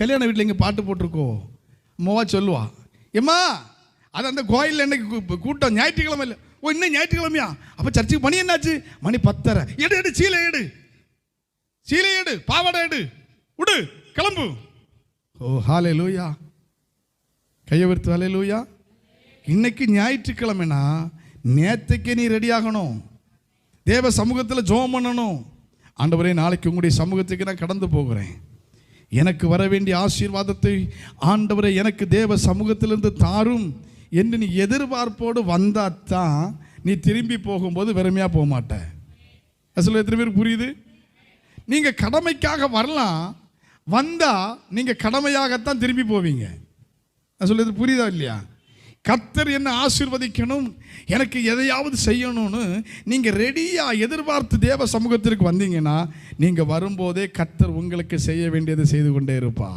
கல்யாண வீட்டில் இங்கே பாட்டு போட்டிருக்கோ அம்மாவா சொல்லுவா ஏம்மா அது அந்த கோயிலில் என்னைக்கு கூட்டம் ஞாயிற்றுக்கிழமை இல்லை. ஓ இன்னும் ஞாயிற்றுக்கிழமையா? அப்போ சர்ச்சுக்கு மணி என்னாச்சு? மணி பத்தரை. எடு எடு சீலை எடு. சீலை எடு பாவாடை எடு. விடு கிளம்பு. ஓ ஹாலே லூயா கையை விருத்து ஹாலே லூயா இன்னைக்கு ஞாயிற்றுக்கிழமைனா நேத்தைக்கே நீ ரெடி ஆகணும். தேவ சமூகத்தில் ஜோம் பண்ணணும். ஆண்டவரே நாளைக்கு உங்களுடைய சமூகத்துக்கு நான் கடந்து போகிறேன். எனக்கு வர வேண்டிய ஆசீர்வாதத்தை ஆண்டவரை எனக்கு தேவ சமூகத்திலிருந்து தாரும் என்று நீ எதிர்பார்ப்போடு வந்தால் தான் நீ திரும்பி போகும்போது வெறுமையாக போக மாட்டேன் அசல் எத்தனை பேர் புரியுது? நீங்கள் கடமைக்காக வரலாம் வந்தால் நீங்கள் கடமையாகத்தான் திரும்பி போவீங்க. நான் சொல்றது புரியுதா இல்லையா? கத்தர் என்ன ஆசீர்வதிக்கணும். எனக்கு எதையாவது செய்யணும்னு நீங்கள் ரெடியாக எதிர்பார்த்து தேவ சமூகத்திற்கு வந்தீங்கன்னா நீங்கள் வரும்போதே கத்தர் உங்களுக்கு செய்ய வேண்டியதை செய்து கொண்டே இருப்பா